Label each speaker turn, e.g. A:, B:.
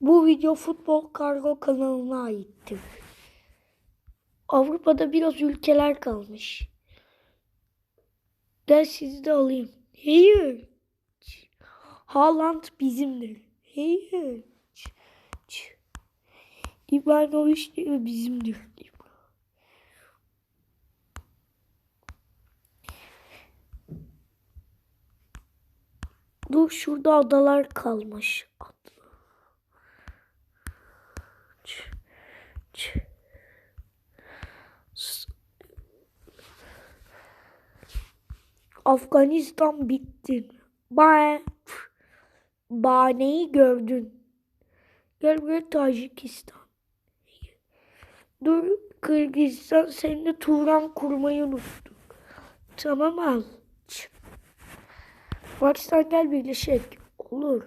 A: Bu video Futbol Kargo kanalına aittir. Avrupa'da biraz ülkeler kalmış. Ben sizi de alayım. Hayır. Haaland bizimdir. Hayır. İbrahimovic de bizimdir. Dur şurada adalar kalmış. Ç- ç. Afganistan bitti. Ba Bahaneyi gördün. Gel buraya Tacikistan. Dur Kırgızistan seninle Turan kurmayı unuttuk. Tamam al. Pakistan gel birleşek. Olur.